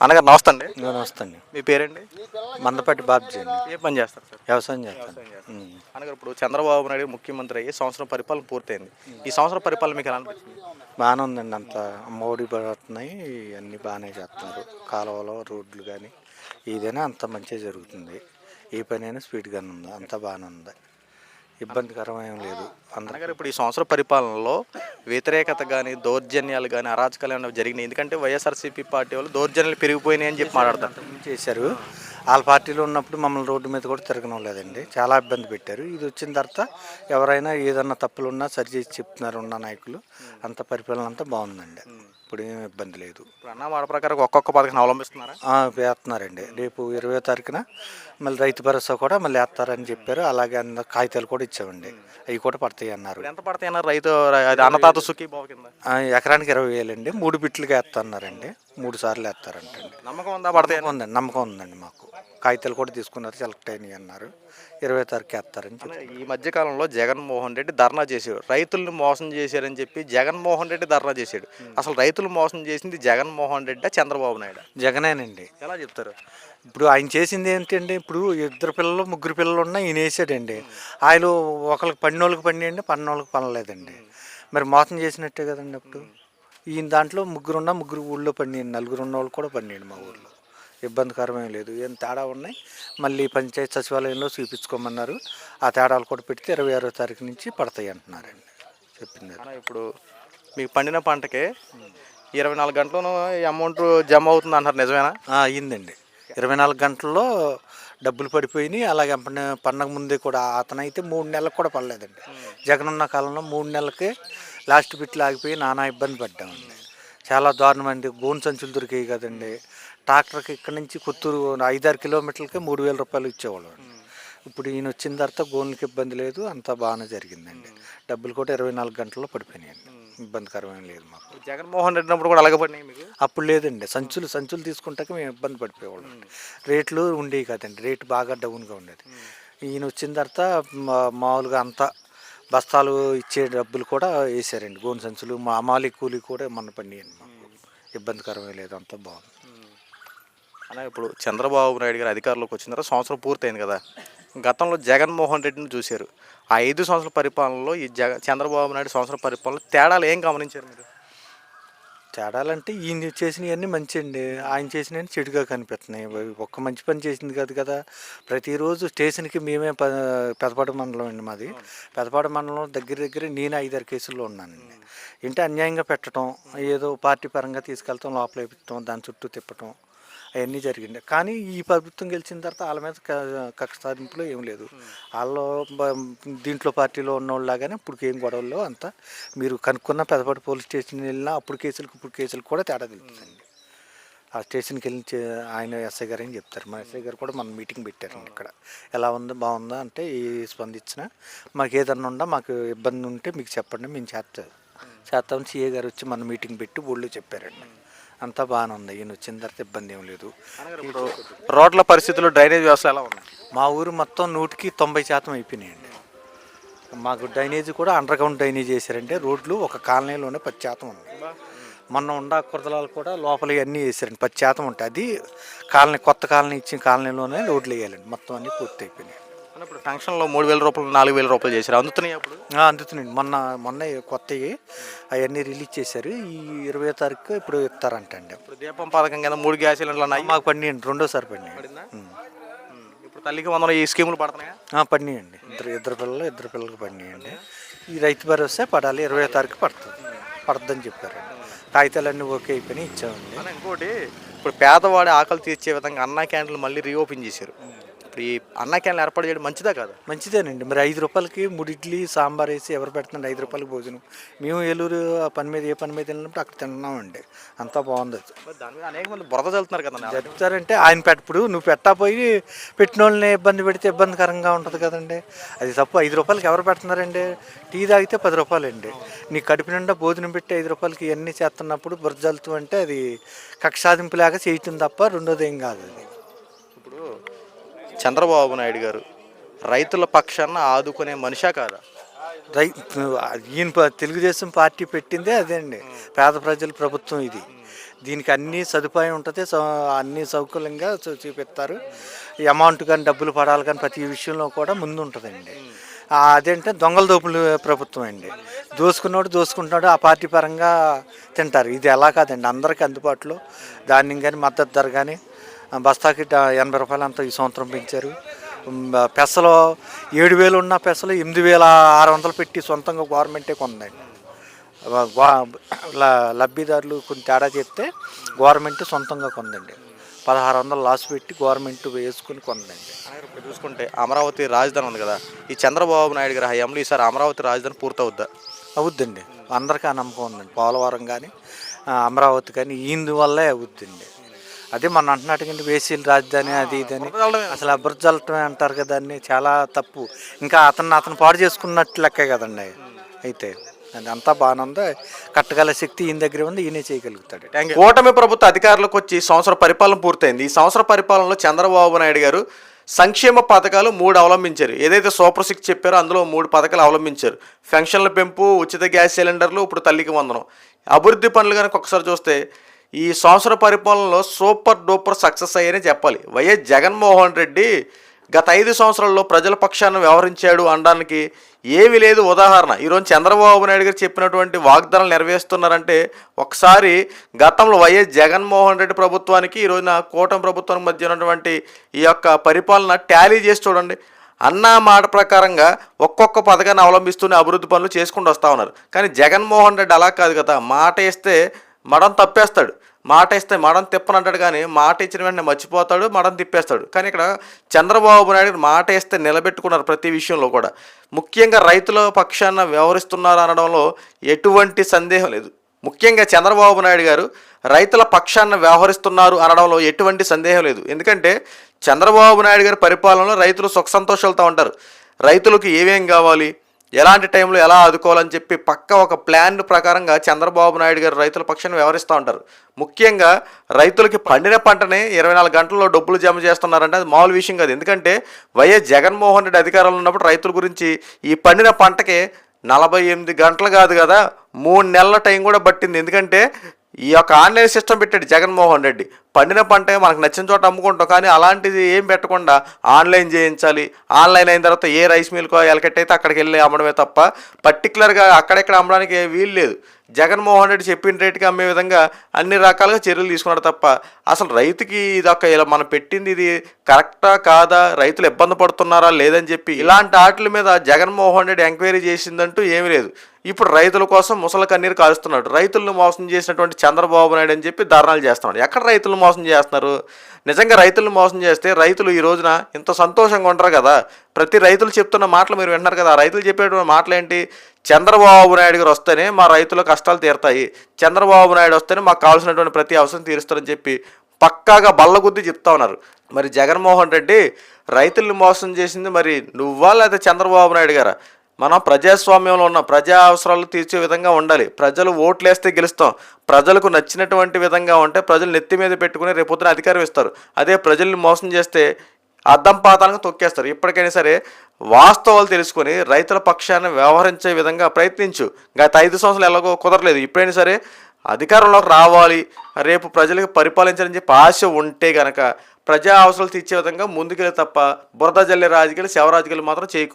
అన్నగారు నమస్తే అండి నమస్తే అండి మీ పేరండి? మందపాటి బాబ్జీ అండి. ఏ పని చేస్తారు సార్? వ్యవసాయం చేస్తాను. అన్నగారు ఇప్పుడు చంద్రబాబు నాయుడు ముఖ్యమంత్రి అయ్యి సంవత్సరం పరిపాలన పూర్తయింది. ఈ సంవత్సరం పరిపాలన మీకు ఎలా అనిపించింది? బాగానే ఉందండి. అంత మోడీ పడుతున్నాయి అన్నీ బాగానే చేస్తున్నారు. కాలువలు రోడ్లు కానీ ఏదైనా అంత మంచిగా జరుగుతుంది. ఏ పనైనా స్పీడ్గానే ఉంది. అంత బాగానే ఉంది. ఇబ్బందికరం ఏం లేదు అందరూ అన్నగారు ఇప్పుడు ఈ సంవత్సరం పరిపాలనలో వ్యతిరేకత కానీ దౌర్జన్యాలు కానీ అరాచకాలు ఏమైనా జరిగినాయి? ఎందుకంటే వైఎస్ఆర్సీపీ పార్టీ వాళ్ళు దౌర్జన్యాలు పెరిగిపోయినాయి అని చెప్పి మాట్లాడతారు. చేశారు. వాళ్ళ పార్టీలో ఉన్నప్పుడు మమ్మల్ని రోడ్డు మీద కూడా తిరగడం లేదండి. చాలా ఇబ్బంది పెట్టారు. ఇది వచ్చిన తర్వాత ఎవరైనా ఏదన్నా తప్పులు ఉన్నా సరి చేసి చెప్తున్నారు ఉన్న నాయకులు. అంత పరిపాలన అంతా బాగుందండి. ఇప్పుడు ఏం ఇబ్బంది లేదు. ఇప్పుడు అన్న మాట ప్రకారం ఒక్కొక్క పథకం అవలంబిస్తున్నారా? ఆ, వేస్తున్నారండి. రేపు ఇరవై తారీఖున మళ్ళీ రైతు భరోసా కూడా మళ్ళీ వేస్తారని చెప్పారు. అలాగే అన్న కాగితాలు కూడా ఇచ్చామండి. అవి కూడా పడతాయి అన్నారు. ఇప్పుడు ఎంత పడతాయి అన్న రైతు అది అన్నదాత సుఖీ బావ కింద? ఆ, ఎకరానికి ఇరవై వేలండి మూడు బిట్లుగా వేస్తున్నారండి. మూడు సార్లు వేస్తారంటండి. నమ్మకం ఉందా పడతాయి ఉందండి. నమ్మకం ఉందండి మాకు. కాగితాలు కూడా తీసుకున్నారు సెలెక్ట్ అయినాయి అన్నారు. ఇరవై తారీఖు వేస్తారని చెప్పి ఈ మధ్య కాలంలో జగన్మోహన్ రెడ్డి ధర్నా చేశాడు రైతులను మోసం చేశారని చెప్పి జగన్మోహన్ రెడ్డి ధర్నా చేశాడు. అసలు రైతులు మోసం చేసింది జగన్మోహన్ రెడ్డి చంద్రబాబు నాయుడు? జగనేనండి. ఎలా చెప్తారు? ఇప్పుడు ఆయన చేసింది ఏంటంటే ఇప్పుడు ఇద్దరు పిల్లలు ముగ్గురు పిల్లలు ఉన్నా ఈయన వేసాడండి. ఆయన ఒకరికి పన్నోళ్ళకి పండియండి పన్నోళ్ళకి పనలేదండి. మరి మోసం చేసినట్టే కదండి అప్పుడు. ఈయన దాంట్లో ముగ్గురు ఉన్నా ముగ్గురు ఊళ్ళో పండియండి నలుగురు ఉన్న వాళ్ళు కూడా పండియండి మా ఊళ్ళో ఇబ్బందికరమేం లేదు. ఏం తేడా ఉన్నాయి? మళ్ళీ పంచాయతీ సచివాలయంలో చూపించుకోమన్నారు. ఆ తేడాలు కూడా పెడితే ఇరవై ఆరో తారీఖు నుంచి పడతాయి అంటున్నారండి. చెప్పింది ఇప్పుడు మీకు పండిన పంటకి ఇరవై నాలుగు గంటలను అమౌంట్ జమ అవుతుంది అంటారు నిజమేనా? అయ్యిందండి ఇరవై నాలుగు గంటల్లో డబ్బులు పడిపోయినాయి. అలాగే పండ- పండగ ముందే కూడా అతనైతే మూడు నెలలకు కూడా పడలేదండి. జగన్ ఉన్న కాలంలో మూడు నెలలకే లాస్ట్ బిట్లు ఆగిపోయి నానా ఇబ్బంది పడ్డామండి. చాలా దారుణమండి. గోను సంచులు దొరికాయి కదండి. ట్రాక్టర్కి ఇక్కడ నుంచి కొత్తూరు ఐదారు కిలోమీటర్లకే మూడు వేల రూపాయలు ఇచ్చేవాళ్ళు ఇప్పుడు ఈయన వచ్చిన తర్వాత గోన్లకి ఇబ్బంది లేదు అంతా బాగానే జరిగిందండి. డబ్బులు కూడా ఇరవై నాలుగు గంటల్లో పడిపోయినాయండి. ఇబ్బందికరమేం లేదు మాకు. జగన్మోహన్ రెడ్డి ఉన్నప్పుడు కూడా అలాగే పడినాయి మీకు? అప్పుడు లేదండి. సంచులు సంచులు తీసుకుంటాక మేము ఇబ్బంది పడిపోయేవాళ్ళం. రేట్లు ఉండేవి కదండి. రేటు బాగా డౌన్గా ఉండేది. ఈయన వచ్చిన తర్వాత మా- మామూలుగా అంతా బస్తాలు ఇచ్చే డబ్బులు కూడా వేసారండి. గోను సంచులు మా అమాలి కూలి కూడా మొన్న పండియండి మాకు. ఇబ్బందికరమే లేదు అంతా బాగుంది. అన్న ఇప్పుడు చంద్రబాబు నాయుడు గారు అధికారంలోకి వచ్చిన తర్వాత సంవత్సరం పూర్తయింది కదా. గతంలో జగన్మోహన్ రెడ్డిని చూశారు. ఆ ఐదు సంవత్సరాల పరిపాలనలో ఈ జగ చంద్రబాబు నాయుడు సంవత్సరం పరిపాలనలో తేడాలు ఏం గమనించారు మీరు? తేడాలంటే ఈయన చేసినవన్నీ మంచి అండి ఆయన చేసినవన్నీ చెడుగా కనిపిస్తున్నాయి. ఒక్క మంచి పని చేసింది కాదు కదా. ప్రతిరోజు స్టేషన్కి మేమే ప పెదపాడు మండలం అండి మాది. పెదపాడు మండలం దగ్గర దగ్గర నేను ఐదారు కేసుల్లో ఉన్నానండి. ఏంటి అన్యాయంగా పెట్టడం ఏదో పార్టీ పరంగా తీసుకెళ్తాం లోపల దాని చుట్టూ తిప్పటం అవన్నీ జరిగింది కానీ ఈ ప్రభుత్వం గెలిచిన తర్వాత వాళ్ళ మీద కక్ష సాధింపులో ఏం లేదు. వాళ్ళు దీంట్లో పార్టీలో ఉన్నోళ్ళలాగానే ఇప్పుడు ఏం గొడవల్లో అంతా మీరు కనుక్కున్న పెదపాటి పోలీస్ స్టేషన్ వెళ్ళినా అప్పుడు కేసులకు ఇప్పుడు కేసులకు కూడా తేడా తెలుస్తుందండి. ఆ స్టేషన్కి వెళ్ళి ఆయన ఎస్ఐ గారు అని చెప్తారు? మా ఎస్ఐ గారు కూడా మన మీటింగ్ పెట్టారండి ఇక్కడ ఎలా ఉందో? బాగుందా? అంటే ఏ స్పందించినా మాకు ఏదన్నా ఉందా మాకు ఇబ్బంది ఉంటే మీకు చెప్పండి మేము చేస్తాం చేస్తామని సీఏ గారు వచ్చి మన మీటింగ్ పెట్టి ఊళ్ళో చెప్పారండి. అంతా బాగానే ఉంది. ఈయన వచ్చిన తర్వాత ఇబ్బంది ఏం లేదు. ఇప్పుడు రోడ్ల పరిస్థితులు డ్రైనేజ్ వ్యవస్థ ఎలా ఉన్నాయి మా ఊరు మొత్తం నూటికి తొంభై శాతం అయిపోయినాయండి. మాకు డ్రైనేజ్ కూడా అండర్ గ్రౌండ్ డ్రైనేజ్ చేశారంటే రోడ్లు ఒక కాలనీలోనే పది శాతం ఉంది. మొన్న ఉండా కురదలాలు కూడా లోపల అన్నీ వేసారండి పది శాతం ఉంటాయి. అది కాలనీ కొత్త కాలనీ ఇచ్చిన కాలనీలోనే రోడ్లు వేయాలండి. మొత్తం అన్నీ పూర్తి అయిపోయినాయి ఇప్పుడు ఫంక్షన్లో మూడు వేల రూపాయలు నాలుగు వేల రూపాయలు చేశారు. అందుతున్నాయి అప్పుడు? ఆ, అందుతున్నాయండి మొన్న మొన్న కొత్తవి అవన్నీ రిలీజ్ చేశారు. ఈ ఇరవై తారీఖు ఇప్పుడు ఇస్తారంటండి. ఇప్పుడు దీపం పథకం కింద మూడు గ్యాస్ సిలిండర్లు ఉన్నాయి మాకు పండియండి రెండోసారి? ఉమ్. ఇప్పుడు తల్లికి వందలు ఈ స్కీములు పడుతున్నాయా? పండియండి ఇద్దరు ఇద్దరు పిల్లలు ఇద్దరు పిల్లలకు పండియండి ఈ రైతు భరోసా పడాలి. ఇరవై తారీఖు పడుతుంది. పడుతుందని చెప్పారండి కాగితాలన్నీ ఓకే అయిపోయినాయి. ఇచ్చామండి. ఇంకోటి ఇప్పుడు పేదవాడి ఆకలి తీర్చే విధంగా అన్నా క్యాంటీన్లు మళ్ళీ రీఓపెన్ చేశారు. ఇప్పుడు ఈ అన్నా క్యాంటీన్లు ఏర్పాటు చేయడం మంచిదా కాదు? మంచిదేనండి. మరి ఐదు రూపాయలకి మూడు ఇడ్లీ సాంబార్ వేసి ఎవరు పెడుతున్నారు ఐదు రూపాయలకి భోజనం? మేము ఏలూరు ఆ పని మీద ఏ పని మీద వెళ్ళినప్పుడు అక్కడ తింటున్నామండి అంతా బాగుంది అది. మరి దాని మీద అనేక మంది బురద చల్లుతున్నారు కదండి చెప్తారంటే ఆయన పెట్టప్పుడు నువ్వు పెట్టకపోయి పెట్టిన వాళ్ళని ఇబ్బంది పెడితే ఇబ్బందికరంగా ఉంటుంది కదండి. అది తప్పు. ఐదు రూపాయలకి ఎవరు పెడుతున్నారండి? టీ తాగితే పది రూపాయలండి. నీ కడుపు నిండా భోజనం పెట్టి ఐదు రూపాయలకి ఇవన్నీ చేస్తున్నప్పుడు బురజలుతూ అంటే అది కక్షాదింపులాగా చేయటం తప్ప రెండోది ఏం కాదు అది. ఇప్పుడు చంద్రబాబు నాయుడు గారు రైతుల పక్షాన ఆదుకునే మనిషా కాదా? రై ఈయన ప- తెలుగుదేశం పార్టీ పెట్టిందే అదే అండి పేద ప్రజల ప్రభుత్వం ఇది. దీనికి అన్ని సదుపాయం ఉంటుంది అన్ని సౌకర్యంగా చూ- చూపిస్తారు. అమౌంట్ కానీ డబ్బులు పడాలి కానీ ప్రతి విషయంలో కూడా ముందు ఉంటుందండి అదేంటే దొంగల దోపులు ప్రభుత్వం అండి. దోసుకున్నాడు దోసుకుంటున్నాడు ఆ పార్టీ పరంగా తింటారు. ఇది ఎలా కాదండి అందరికీ అందుబాటులో. ధాన్యం కానీ మద్దతు ధర కానీ బస్తాకి ఎనభై రూపాయలు అంతా ఈ సంవత్సరం పెంచారు. పెసలు ఏడు వేలు ఉన్న పెసలు ఎనిమిది వేల ఆరు వందలు పెట్టి సొంతంగా గవర్నమెంటే కొందండి లబ్ధిదారులు కొన్ని తేడా చెప్తే గవర్నమెంట్ సొంతంగా కొందండి పదహారు వందలు లాస్ పెట్టి గవర్నమెంట్ వేసుకుని కొందండి ఇప్పుడు చూసుకుంటే అమరావతి రాజధాని ఉంది కదా ఈ చంద్రబాబు నాయుడు గారి హయాంలో ఈసారి అమరావతి రాజధాని పూర్తవుద్దా? అవుద్దండి. అందరికీ ఆ నమ్మకం ఉందండి. పోలవరం కానీ అమరావతి కానీ ఈందు వల్లే అవుద్దండి. అదే మన అంటున్నట్టుగా వేసీల రాజధాని అది ఇది అని అసలు అభివృద్ధి చల్లటమే అంటారు కదా దాన్ని చాలా తప్పు. ఇంకా అతన్ని అతను పాడు చేసుకున్నట్లు లెక్కే కదండి. అయితే అది అంతా బాగానే ఉంది? కట్టగల శక్తి ఈయన దగ్గర ఉంది ఈయనే చేయగలుగుతాడు. కూటమి ప్రభుత్వ అధికారులకు వచ్చి సంవత్సర పరిపాలన పూర్తయింది. ఈ సంవత్సర పరిపాలనలో చంద్రబాబు నాయుడు గారు సంక్షేమ పథకాలు మూడు అవలంబించారు. ఏదైతే సూపర్ సిక్స్ చెప్పారో అందులో మూడు పథకాలు అవలంబించారు. పెన్షన్ల పెంపు ఉచిత గ్యాస్ సిలిండర్లు ఇప్పుడు తల్లికి వందనం. అభివృద్ధి పనులు కనుక ఒకసారి చూస్తే ఈ సంవత్సర పరిపాలనలో సూపర్ డూపర్ సక్సెస్ అయ్యని చెప్పాలి. వైఎస్ జగన్మోహన్ రెడ్డి గత ఐదు సంవత్సరాల్లో ప్రజల పక్షాన్ని వ్యవహరించాడు అనడానికి ఏమీ లేదు ఉదాహరణ. ఈరోజు చంద్రబాబు నాయుడు గారు చెప్పినటువంటి వాగ్దానాలు నెరవేరుస్తున్నారంటే ఒకసారి గతంలో వైఎస్ జగన్మోహన్ రెడ్డి ప్రభుత్వానికి ఈరోజున కూటమి ప్రభుత్వానికి మధ్య ఉన్నటువంటి ఈ యొక్క పరిపాలన టాలీ చేసి చూడండి. అన్న మాట ప్రకారంగా ఒక్కొక్క పథకాన్ని అవలంబిస్తూనే అభివృద్ధి పనులు చేసుకుంటూ వస్తూ ఉన్నారు. కానీ జగన్మోహన్ రెడ్డి అలా కాదు కదా. మాట ఇస్తే మడం తప్పేస్తాడు. మాట ఇస్తే మడం తిప్పనంటాడు కానీ మాట ఇచ్చిన వెంటనే మర్చిపోతాడు మడం తిప్పేస్తాడు. కానీ ఇక్కడ చంద్రబాబు నాయుడు మాట ఇస్తే నిలబెట్టుకున్నారు ప్రతి విషయంలో కూడా. ముఖ్యంగా రైతుల పక్షాన వ్యవహరిస్తున్నారు అనడంలో ఎటువంటి సందేహం లేదు. ముఖ్యంగా చంద్రబాబు నాయుడు గారు రైతుల పక్షాన వ్యవహరిస్తున్నారు అనడంలో ఎటువంటి సందేహం లేదు. ఎందుకంటే చంద్రబాబు నాయుడు గారి పరిపాలనలో రైతులు సుఖ సంతోషాలతో ఉంటారు. రైతులకు ఏమేం కావాలి? ఎలాంటి టైంలో ఎలా ఆదుకోవాలని చెప్పి పక్క ఒక ప్లాన్ ప్రకారంగా చంద్రబాబు నాయుడు గారు రైతుల పక్షాన్ని వ్యవహరిస్తూ ఉంటారు. ముఖ్యంగా రైతులకి పండిన పంటని ఇరవై నాలుగు గంటల్లో డబ్బులు జమ చేస్తున్నారంటే అది మామూలు విషయం కాదు. ఎందుకంటే వైఎస్ జగన్మోహన్ రెడ్డి అధికారంలో ఉన్నప్పుడు రైతుల గురించి ఈ పండిన పంటకి నలభై ఎనిమిది గంటలు కాదు కదా మూడు నెలల టైం కూడా పట్టింది. ఎందుకంటే ఈ యొక్క ఆన్లైన్ సిస్టమ్ పెట్టాడు జగన్మోహన్ రెడ్డి. పండిన పంట మనకు నచ్చిన చోట అమ్ముకుంటాం కానీ అలాంటిది ఏం పెట్టకుండా ఆన్లైన్ చేయించాలి. ఆన్లైన్ అయిన తర్వాత ఏ రైస్ మిల్కో ఎలకెట్ అయితే అక్కడికి వెళ్ళి అమ్మడమే తప్ప పర్టికులర్గా అక్కడెక్కడ అమ్మడానికి వీలు లేదు. జగన్మోహన్ రెడ్డి చెప్పిన రేటుకి అమ్మే విధంగా అన్ని రకాలుగా చర్యలు తీసుకున్నాడు తప్ప అసలు రైతుకి ఇది ఒక ఇలా మనం పెట్టింది ఇది కరెక్టా కాదా? రైతులు ఇబ్బంది పడుతున్నారా? లేదని చెప్పి ఇలాంటి ఆటల మీద జగన్మోహన్ రెడ్డి ఎంక్వైరీ చేసిందంటూ ఏమీ లేదు. ఇప్పుడు రైతుల కోసం ముసల కన్నీరు కారుస్తున్నాడు రైతులను మోసం చేసినటువంటి చంద్రబాబు నాయుడు అని చెప్పి ధర్నాలు చేస్తున్నాడు. ఎక్కడ రైతులను మోసం చేస్తున్నారు? నిజంగా రైతులను మోసం చేస్తే రైతులు ఈ రోజున ఇంత సంతోషంగా ఉంటారు కదా? ప్రతి రైతులు చెప్తున్న మాటలు మీరు వింటున్నారు కదా? రైతులు చెప్పేటువంటి మాటలు ఏంటి చంద్రబాబు నాయుడు గారు వస్తేనే మా రైతుల కష్టాలు తీరుతాయి. చంద్రబాబు నాయుడు వస్తేనే మాకు కావాల్సినటువంటి ప్రతి అవసరం తీరుస్తారని చెప్పి పక్కాగా బల్లగుద్ది చెప్తా ఉన్నారు. మరి జగన్మోహన్ రెడ్డి రైతుల్ని మోసం చేసింది మరి నువ్వా లేదా చంద్రబాబు నాయుడు గారా? మనం ప్రజాస్వామ్యంలో ఉన్న ప్రజా అవసరాలు తీర్చే విధంగా ఉండాలి. ప్రజలు ఓట్లేస్తే గెలుస్తాం. ప్రజలకు నచ్చినటువంటి విధంగా ఉంటే ప్రజలు నెత్తి మీద పెట్టుకుని రేపొద్దున అధికారం ఇస్తారు. అదే ప్రజల్ని మోసం చేస్తే అద్దం పాతాలను తొక్కేస్తారు. ఇప్పటికైనా సరే వాస్తవాలు తెలుసుకొని రైతుల పక్షాన్ని వ్యవహరించే విధంగా ప్రయత్నించు. గత ఐదు సంవత్సరాలు ఎలాగో కుదరలేదు. ఇప్పుడైనా సరే అధికారంలోకి రావాలి. రేపు ప్రజలకు పరిపాలించాలని చెప్పి ఆశ ఉంటే గనక ప్రజా అవసరాలు తీర్చే విధంగా ముందుకెళ్ళి తప్ప బురద జల్లే రాజకీయాలు శవ రాజకీయాలు మాత్రం చేయకు.